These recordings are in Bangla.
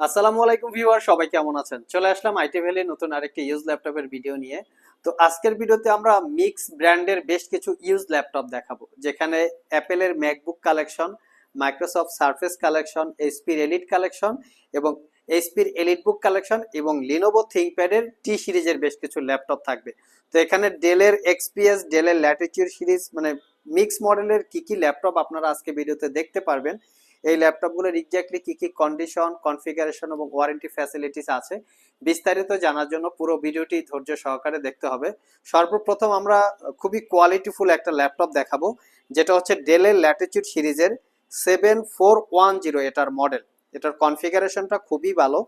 আসসালামু আলাইকুম ভিউয়ার, সবাই কেমন আছেন? চলে আসলাম আইটি ভ্যালি নতুন আরেকটি ইউজ ল্যাপটপের ভিডিও নিয়ে। তো আজকের ভিডিওতে আমরা মিক্স ব্র্যান্ডের বেশ কিছু ইউজ ল্যাপটপ দেখাবো, যেখানে অ্যাপেলের MacBook collection Microsoft Surface collection এইচপির elite collection এবং এইচপির এলিট বুক কালেকশন এবং লিনোভো থিঙ্কপ্যাডের টি সিরিজের বেশ কিছু ল্যাপটপ থাকবে। তো এখানে ডেলের এক্সপিএস ডেলের ল্যাটিচিউড সিরিজ মানে মিক্স মডেলের কি কি ল্যাপটপ আপনারা আজকে ভিডিওতে দেখতে পারবেন এই ল্যাপটপগুলোর এক্স্যাক্টলি কি কি কন্ডিশন কনফিগারেশন এবং ওয়ারেন্টি ফ্যাসিলিটিস আছে, বিস্তারিত জানার জন্য পুরো ভিডিওটি ধৈর্য সহকারে দেখতে হবে। সর্বপ্রথম আমরা খুবই কোয়ালিটিফুল একটা ল্যাপটপ দেখাবো, যেটা হচ্ছে ডেলের ল্যাটিচিউড সিরিজের সেভেন ফোর ওয়ান জিরো এটার মডেল এটার কনফিগারেশনটা খুবই ভালো।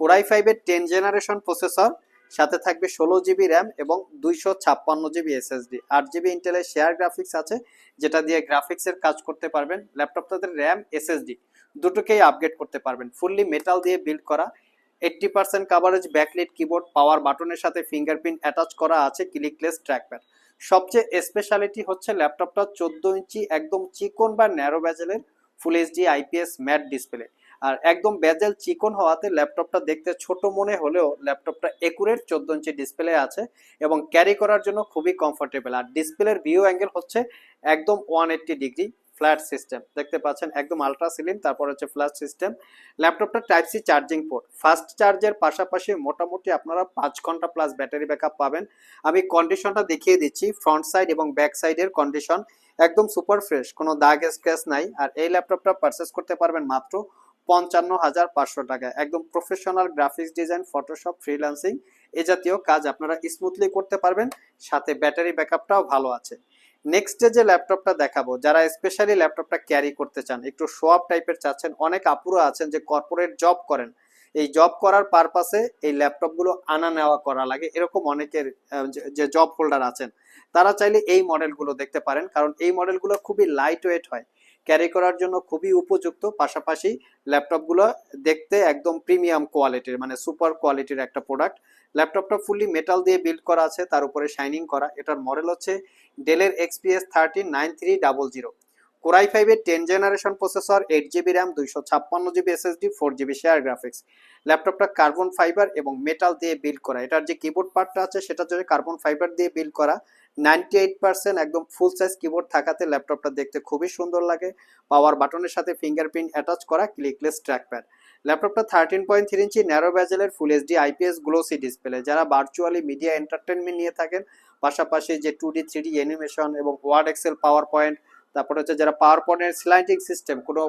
কোরাই ফাইভের টেন জেনারেশন প্রসেসর সাথে থাকবে ষোলো জিবি র্যাম এবং দুইশো ছাপ্পান্ন জিবি এসএসডি। আট জিবি ইন্টেলের শেয়ার গ্রাফিক্স আছে, যেটা দিয়ে গ্রাফিক্সের কাজ করতে পারবেন। ল্যাপটপটাতে র্যাম, এসএসডি, দুটোকেই আপগ্রেড করতে পারবেন। ফুললি মেটাল দিয়ে বিল্ড করা। Eighty percent coverage backlit keyboard power বাটনের সাথে ফিঙ্গারপ্রিন্ট অ্যাটাচ করা আছে ক্লিকলেস ট্র্যাকপ্যাড সবচেয়ে স্পেশালিটি হচ্ছে ল্যাপটপটা চোদ্দ ইঞ্চি একদম চিকন বা narrow ব্যাজেলের full HD IPS matte display আর একদম ব্যাজেল চিকন হওয়াতে ল্যাপটপটা দেখতে ছোট মনে হলেও ল্যাপটপটা একুরেট চোদ্দ ইঞ্চি ডিসপ্লে আছে এবং ক্যারি করার জন্য খুবই কমফোর্টেবল আর ডিসপ্লের ভিউ অ্যাঙ্গেল হচ্ছে একদম one eighty degree flat system দেখতে পাচ্ছেন, একদম আলট্রা সিলিম তারপর হচ্ছে ফ্ল্যাট সিস্টেম ল্যাপটপটা type C charging port fast চার্জের পাশাপাশি মোটামুটি আপনারা পাঁচ ঘণ্টা প্লাস ব্যাটারি ব্যাকআপ পাবেন। আমি কন্ডিশনটা দেখিয়ে দিচ্ছি ফ্রন্ট সাইড এবং ব্যাক সাইডের কন্ডিশন একদম সুপার ফ্রেশ কোনো দাগ স্ক্র্যাচ নাই। আর এই ল্যাপটপটা পারচেস করতে পারবেন মাত্র পঞ্চান্ন হাজার পাঁচশো টাকা। একদম professional graphics design Photoshop freelancing এ জাতীয় কাজ আপনারা স্মুথলি করতে পারবেন। সাথে ব্যাটারি ব্যাকআপটাও ভালো আছে। নেক্সটে যে ল্যাপটপটা দেখাবো, যারা স্পেশালি ল্যাপটপটা ক্যারি করতে চান, একটু আপ টাইপের চাচ্ছেন, অনেক আপুরো আছেন যে কর্পোরেট জব করেন। এই জব করার পারপাসে এই ল্যাপটপগুলো আনা নেওয়া করা লাগে। এরকম অনেকের যে জব হোল্ডার আছেন, তারা চাইলে এই মডেলগুলো দেখতে পারেন। কারণ এই মডেলগুলো খুবই লাইট ওয়েট হয়। ক্যারি করার জন্য খুবই উপযুক্ত। পাশাপাশি ল্যাপটপগুলো দেখতে একদম প্রিমিয়াম কোয়ালিটির মানে সুপার কোয়ালিটির একটা প্রোডাক্ট ল্যাপটপটা ফুললি মেটাল দিয়ে বিল্ড করা আছে, তার উপরে শাইনিং করা। এটার মডেল হচ্ছে ডেলের XPS thirteen nine three double zero core i ফাইভের ten generation processor eight GB RAM দুইশো ছাপ্পান্ন GB SSD four GB share graphics ল্যাপটপটা কার্বন ফাইবার এবং মেটাল দিয়ে বিল্ড করা। এটার যে কিবোর্ড পার্টটা আছে সেটা হচ্ছে কার্বন ফাইবার দিয়ে বিল্ড করা। নাইনটি এইট পার্সেন্ট একদম ফুল সাইজ কিবোর্ড থাকাতে ল্যাপটপটা দেখতে খুবই সুন্দর লাগে। পাওয়ার বাটনের সাথে ফিঙ্গারপ্রিন্ট অ্যাটাচ করা ক্লিকলেস ট্র্যাকপ্যাড ল্যাপটপটা thirteen point three inch narrow ব্যাজেলের full HD IPS glossy display যারা ভার্চুয়ালি মিডিয়া এন্টারটেনমেন্ট নিয়ে থাকেন, পাশাপাশি যে two D three D animation এবং ওয়ার্ড এক্সেল পাওয়ার পয়েন্ট তারপর হচ্ছে যারা পাওয়ার পয়েন্টের স্লাইডিং সিস্টেম কোনো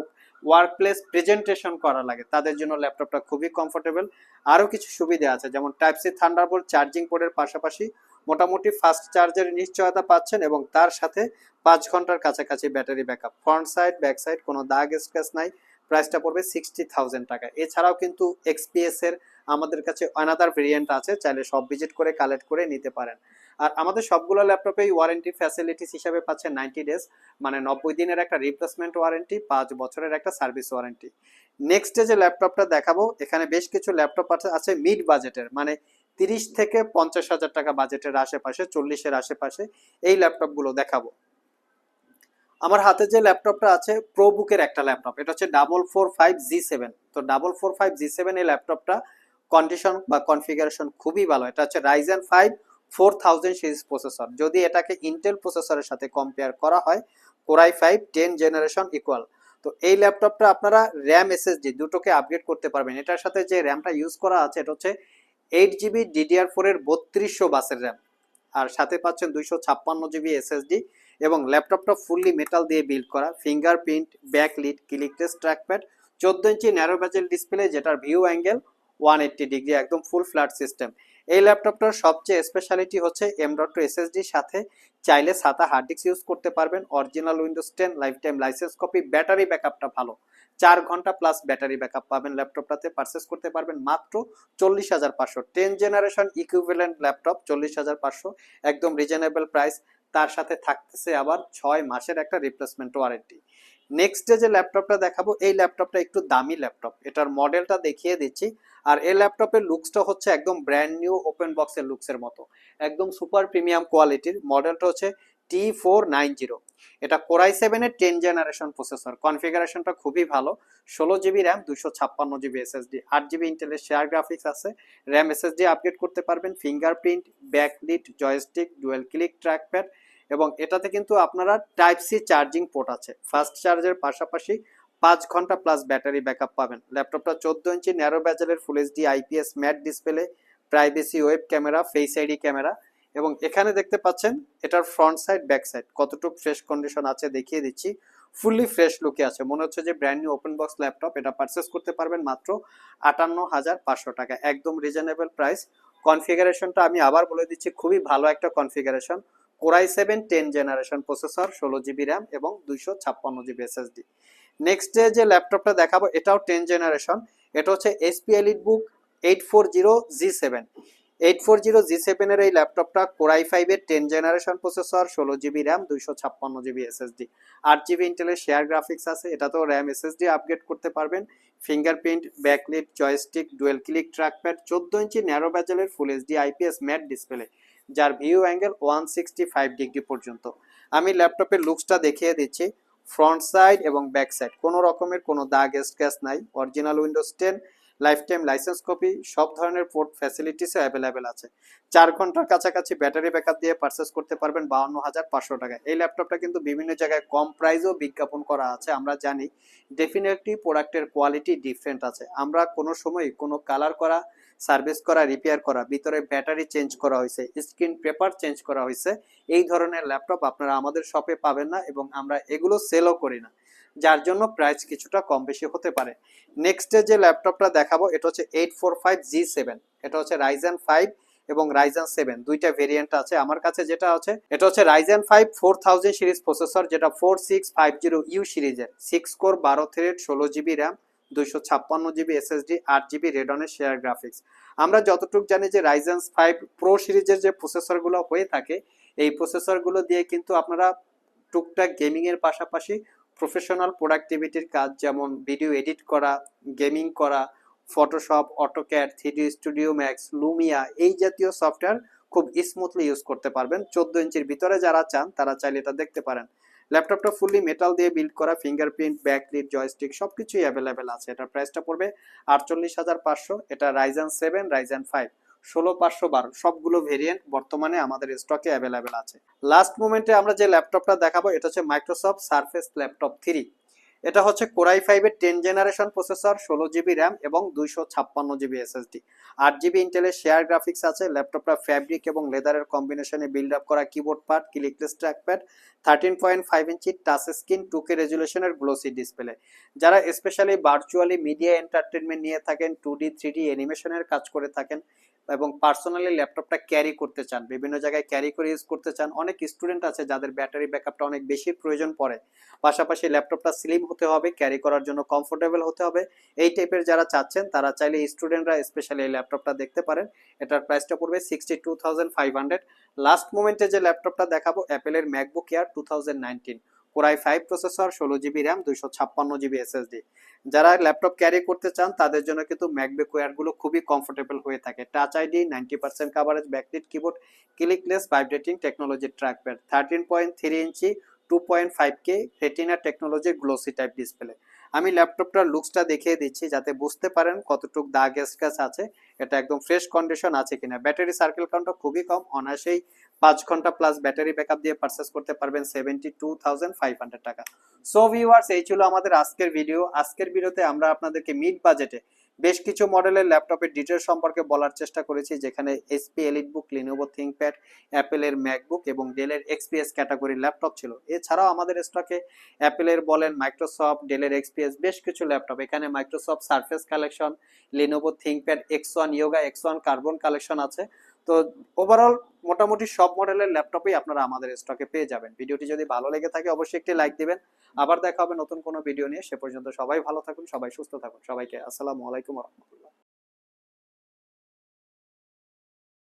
ওয়ার্ক প্লেস প্রেজেন্টেশন করা লাগে, তাদের জন্য ল্যাপটপটা খুবই কমফোর্টেবল আরও কিছু সুবিধা আছে, যেমন টাইপ সি থান্ডারবোল্ট চার্জিং পোর্টের পাশাপাশি মোটামুটি ফাস্ট চার্জের নিশ্চয়তা পাচ্ছেন এবং তার সাথে পাঁচ ঘণ্টার কাছাকাছি battery backup front side back side কোনো দাগ স্ক্র্যাচ নাই। প্রাইসটা পড়বে সিক্সটি থাউজেন্ড টাকা। এছাড়াও কিন্তু এক্সপিএস এর আমাদের কাছে অনাদার ভেরিয়েন্ট আছে, চাইলে সব ভিজিট করে কালেক্ট করে নিতে পারেন। আর আমাদের সবগুলো ল্যাপটপেই ওয়ারেন্টি ফ্যাসিলিটিস হিসাবে পাচ্ছে নাইনটি ডেজ মানে নব্বই দিনের একটা রিপ্লেসমেন্ট ওয়ারেন্টি পাঁচ বছরের একটা সার্ভিস ওয়ারেন্টি নেক্সটে যে ল্যাপটপটা দেখাবো, এখানে বেশ কিছু ল্যাপটপ আছে মিড বাজেটের মানে তিরিশ থেকে পঞ্চাশ হাজার টাকা বাজেটের আশেপাশে, চল্লিশের আশেপাশে এই ল্যাপটপগুলো দেখাবো। আমার হাতে যে ল্যাপটপটা আছে প্রো বুকের একটা ল্যাপটপ। এটা হচ্ছে double four five G seven. তো double four five G seven এই ল্যাপটপটা কন্ডিশন বা কনফিগারেশন খুবই ভালো। এটা হচ্ছে Ryzen five four thousand series processor যদি এটাকে ইন্টেল প্রসেসরের সাথে কম্পেয়ার করা হয় core i five ten generation equal তো এই ল্যাপটপটা আপনারা র্যাম এসএসডি দুটোকে আপগ্রেড করতে পারবেন। এটার সাথে যে র্যামটা ইউজ করা আছে, এটা হচ্ছে এইট জিবি ডিডিআর ফোর এর বত্রিশশো বাসের র্যাম আর সাথে পাচ্ছেন দুইশো ছাপ্পান্ন জিবি এসএসডি এবং ল্যাপটপটা ফুললি মেটাল দিয়ে বিল্ড করা। ফিঙ্গারপ্রিন্ট ব্যাকলিট ক্লিকলেস ট্র্যাকপ্যাড চোদ্দ ইঞ্চি ন্যারো ব্যাজেল ডিসপ্লে যেটার view angle one eighty degree একদম ফুল ফ্ল্যাট সিস্টেম এই ল্যাপটপটার সবচেয়ে স্পেশালিটি হচ্ছে এম ডট টু এসএসডির সাথে চাইলে সাতা হার্ড ডিস্ক ইউজ করতে পারবেন। Original Windows ten lifetime licence copy battery ব্যাকআপটা ভালো। চার ঘণ্টা প্লাস ব্যাটারি ব্যাকআপ পাবেন ল্যাপটপটাতে পারচেস করতে পারবেন মাত্র চল্লিশ হাজার পাঁচশো। টেন জেনারেশন ইকুইভ্যালেন্ট ল্যাপটপ চল্লিশ হাজার পাঁচশো। একদম রিজনেবল প্রাইস তার সাথে থাকতেছে আবার ছয় মাসের একটা রিপ্লেসমেন্ট ওয়ারেন্টি নেক্সট ডে যে ল্যাপটপটা দেখাবো, এই ল্যাপটপটা একটু দামি ল্যাপটপ এটার মডেলটা দেখিয়ে দিচ্ছি। আর এই ল্যাপটপের লুকসটা হচ্ছে একদম ব্র্যান্ড নিউ ওপেন বক্সের লুকসের মতো। একদম সুপার প্রিমিয়াম কোয়ালিটির মডেলটা হচ্ছে টি ফোর নাইন জিরো এটা কোরাই সেভেনের টেন জেনারেশন প্রসেসর কনফিগারেশনটা খুবই ভালো। ষোলো জিবি র্যাম দুশো ছাপ্পান্ন জিবি এসএসডি আট জিবি ইন্টেলের শেয়ার গ্রাফিক্স আছে। র্যাম এসএসডি আপগ্রেড করতে পারবেন fingerprint backlit joystick dual click trackpad এবং এটাতে কিন্তু আপনারা টাইপ সি চার্জিং পোর্ট আছে। ফাস্ট চার্জের পাশাপাশি পাঁচ ঘণ্টা প্লাস ব্যাটারি ব্যাকআপ পাবেন। ল্যাপটপটা চোদ্দ ইঞ্চি narrow ব্যাজেলের full HD IPS matte display privacy web camera face ID camera এবং এখানে দেখতে পাচ্ছেন, এটার ফ্রন্ট সাইড ব্যাক সাইড কতটুকু ফ্রেশ কন্ডিশন আছে দেখিয়ে দিচ্ছি। ফুললি ফ্রেশ লুকে আছে। মনে হচ্ছে যে brand new open box laptop এটা পারচেস করতে পারবেন মাত্র আটান্ন হাজার পাঁচশো টাকা। একদম রিজনেবল প্রাইস কনফিগারেশনটা আমি আবার বলে দিচ্ছি, খুবই ভালো একটা configuration core i seven ten generation processor ষোলো জিবি র্যাম এবং দুইশো ছাপ্পান্ন জিবি এসএসডি নেক্সট ডে যে ল্যাপটপটা দেখাবো, এটাও টেন জেনারেশন এটা হচ্ছে HP EliteBook eight four zero G seven eight four zero G সেভেনের এই ল্যাপটপটা কোরাই ফাইভের টেন জেনারেশন প্রসেসর, ষোলো জিবি র্যাম, দুইশো ছাপ্পান্ন জিবি এসএসডি। আট জিবি ইন্টেলের শেয়ার গ্রাফিক্স আছে এটাতেও র্যাম এসএসডি আপগ্রেড করতে পারবেন। Fingerprint, backlit, joystick, dual click trackpad, চোদ্দ ইঞ্চি narrow ব্যাজেলের full HD IPS matte display, যার view angle one sixty five degree পর্যন্ত। আমি ল্যাপটপের লুকসটা দেখিয়ে দিচ্ছি, ফ্রন্ট সাইড এবং ব্যাক সাইড। কোনো রকমের কোনো দাগ, স্ক্র্যাচ নাই, original Windows ten lifetime licence copy সব ধরনের পোর্ট ফ্যাসিলিটিসও অ্যাভেলেবেল আছে। চার ঘণ্টার কাছাকাছি ব্যাটারি ব্যাকআপ দিয়ে পারচেস করতে পারবেন বাউন্ন হাজার পাঁচশো টাকা এই ল্যাপটপটা কিন্তু বিভিন্ন জায়গায় কম প্রাইসেও বিজ্ঞাপন করা আছে, আমরা জানি। ডেফিনেটলি প্রোডাক্টের কোয়ালিটি ডিফারেন্ট আছে। আমরা কোনো সময় কোনো কালার করা সার্ভিস করা রিপেয়ার করা, ভিতরে ব্যাটারি চেঞ্জ করা হয়েছে স্ক্রিন পেপার চেঞ্জ করা হয়েছে, এই ধরনের ল্যাপটপ আপনারা আমাদের শপে পাবেন না এবং আমরা এগুলো সেলও করি না। যার জন্য প্রাইস কিছুটা কম বেশি হতে পারে। নেক্সটে যে ল্যাপটপটা দেখাবো, এটা হচ্ছে eight four five G seven এটা হচ্ছে রাইজেন ফাইভ এবং রাইজেন সেভেন দুইটা ভেরিয়েন্ট আছে আমার কাছে যেটা আছে। এটা হচ্ছে Ryzen five four thousand series processor যেটা four six five zero U সিরিজের। সিক্স কোর বারো থ্রেড ষোলো জিবি র্যাম দুইশো ছাপ্পান্ন জিবি এসএসডি আট জিবি রেডনের শেয়ার গ্রাফিক্স আমরা যতটুকু জানি যে রাইজেন ফাইভ প্রো সিরিজের যে প্রসেসরগুলো হয়ে থাকে, এই প্রসেসরগুলো দিয়ে কিন্তু আপনারা টুকটাক গেমিংয়ের পাশাপাশি প্রফেশনাল প্রোডাক্টিভিটির কাজ যেমন ভিডিও এডিট করা গেমিং করা Photoshop AutoCAD three D studio max Lumion এই জাতীয় সফটওয়্যার খুব স্মুথলি ইউজ করতে পারবেন। চোদ্দ ইঞ্চির ভিতরে যারা চান, তারা চাইলে এটা দেখতে পারেন। ল্যাপটপটা ফুললি মেটাল দিয়ে বিল্ড করা ফিঙ্গারপ্রিন্ট ব্যাকলিট জয়স্টিক সবকিছুই অ্যাভেলেবেল আছে। এটার প্রাইসটা পড়বে আটচল্লিশ হাজার পাঁচশো, এটা রাইজেন সেভেন রাইজেন ফাইভ ষোলো, পাঁচশো, বারো, সবগুলো ভেরিয়েন্ট বর্তমানে আমাদের স্টকে অ্যাভেলেবেল আছে। লাস্ট মোমেন্টে আমরা যে ল্যাপটপটা দেখাবো, এটা হচ্ছে মাইক্রোসফট সারফেস ল্যাপটপ থ্রি এটা হচ্ছে কোরাই ফাইভের টেন জেনারেশন প্রসেসর ষোলো জিবি র্যাম এবং দুইশো ছাপ্পান্ন জিবি এসএসডি আট জিবি ইন্টেলের শেয়ার গ্রাফিক্স আছে ল্যাপটপটা ফ্যাব্রিক এবং লেদারের কম্বিনেশনে বিল্ড আপ করা keyboard part clickless trackpad thirteen point five inch touch screen two K রেজুলেশনের glossy display যারা স্পেশালি ভার্চুয়ালি মিডিয়া এন্টারটেনমেন্ট নিয়ে থাকেন টু ডি থ্রি ডি অ্যানিমেশনের কাজ করে থাকেন এবং পার্সোনালি ল্যাপটপটা ক্যারি করতে চান, বিভিন্ন জায়গায় ক্যারি করে ইউজ করতে চান, অনেক স্টুডেন্ট আছে যাদের ব্যাটারি ব্যাকআপটা অনেক বেশি প্রয়োজন পড়ে। পাশাপাশি ল্যাপটপটা স্লিম হতে হবে ক্যারি করার জন্য কমফোর্টেবল হতে হবে। এই টাইপের যারা চাচ্ছেন, তারা চাইলে স্টুডেন্টরা স্পেশালি এই ল্যাপটপটা দেখতে পারেন। এটার প্রাইসটা পড়বে sixty two thousand five hundred last মোমেন্টে যে ল্যাপটপটা দেখাবো অ্যাপেলের MacBook Air two thousand nineteen core i five processor ষোলো জিবি র্যাম দুইশো ছাপ্পান্ন জিবি এসএসডি যারা ল্যাপটপ ক্যারি করতে চান, তাদের জন্য কিন্তু ম্যাকবুক ওয়ারগুলো খুবই কমফোর্টেবল হয়ে থাকে। Touch ID ninety percent coverage backlit keyboard clickless vibrating technology trackpad thirteen point three inch two point five K retina technology glossy type display আমি ল্যাপটপটার লুকসটা দেখিয়ে দিচ্ছি, যাতে বুঝতে পারেন কতটুকু দাগ স্ক্র্যাচ আছে। এটা একদম ফ্রেশ কন্ডিশন আছে কিনা। ব্যাটারি সার্কেল কাউন্টটা খুবই কম। অনায়াসেই পাঁচ ঘণ্টা প্লাস ব্যাটারি ব্যাকআপ দিয়ে পারচেস করতে পারবেন seventy two thousand five hundred টাকা। সো ভিউয়ার্স এই ছিল আমাদের আজকের ভিডিও আজকের ভিডিওতে আমরা আপনাদেরকে মিড বাজেটে বেশ কিছু মডেলের ল্যাপটপের ডিটেল সম্পর্কে বলার চেষ্টা করেছি, যেখানে SP EliteBook Lenovo ThinkPad অ্যাপেলের ম্যাকবুক এবং ডেলের এক্সপিএস ক্যাটাগরির ল্যাপটপ ছিল। এছাড়াও আমাদের স্টকে অ্যাপেলের বলেন মাইক্রোসফট ডেলের এক্সপিএস বেশ কিছু ল্যাপটপ এখানে Microsoft Surface collection Lenovo ThinkPad X one Yoga X one Carbon collection আছে। তো ওভারঅল মোটামুটি সব মডেলের ল্যাপটপই আপনারা আমাদের স্টকে পেয়ে যাবেন। ভিডিওটি যদি ভালো লেগে থাকে অবশ্যই একটি লাইক দিবেন। আবার দেখা হবে নতুন কোনো ভিডিও নিয়ে। সে পর্যন্ত সবাই ভালো থাকুন, সবাই সুস্থ থাকুন। সবাইকে আসসালামু আলাইকুম রহমতুল্লাহ।